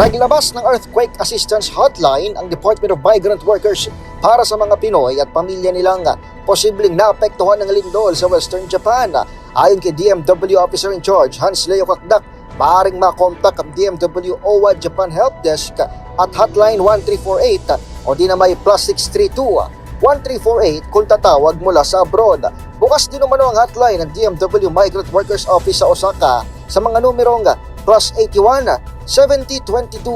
Naglabas ng Earthquake Assistance Hotline ang Department of Migrant Workers para sa mga Pinoy at pamilya nilang posibleng naapektuhan ng lindol sa Western Japan. Ayon kay DMW Officer in Charge Hans Leo Kakdak, maaaring makontak ang DMW OWA Japan Help Desk at Hotline 1348 o di na may plus 632 1348 kung tatawag mula sa abroad. Bukas din umano ang hotline ng DMW Migrant Workers Office sa Osaka sa mga numerong plus 81 7022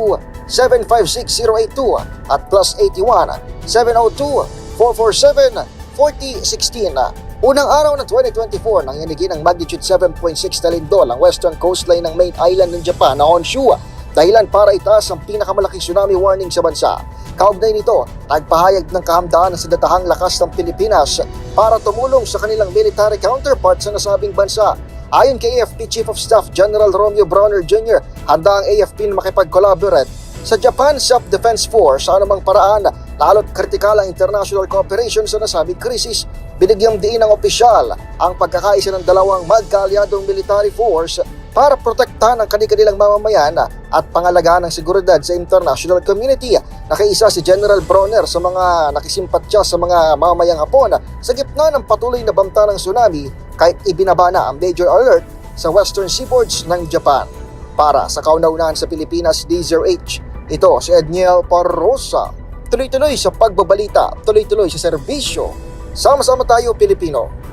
756082 at plus 81 702 447 4016. Unang araw ng 2024 nang yanigin ng magnitude 7.6 na lindol ang western coastline ng main island ng Japan na Honshu dahilan para itaas ang pinakamalaking tsunami warning sa bansa. Kaugnay nito, nagpahayag ng kahamdaan sa datahang lakas ng Pilipinas para tumulong sa kanilang military counterpart sa nasabing bansa. Ayon kay AFP Chief of Staff General Romeo Bronner Jr., handa ang AFP na makipag-collaborate sa Japan Self-Defense Force sa anumang paraan lalo't kritikal ang international cooperation sa nasabing krisis. Binigyang diin ng opisyal ang pagkakaisa ng dalawang magkaalyadong military force para protektahan ang kanilang mamamayan at pangalagaan ng seguridad sa international community. Nakaisa si General Bronner sa mga nakisimpatya sa mga mamamayang Hapon sa gitna ng patuloy na banta ng tsunami kahit ibinaba na ang major alert sa western seaboards ng Japan. Para sa kauna-unahan sa Pilipinas, DZRH, ito si Edniel Parrosa. Tuloy-tuloy sa pagbabalita, tuloy-tuloy sa serbisyo. Sama-sama tayo Pilipino.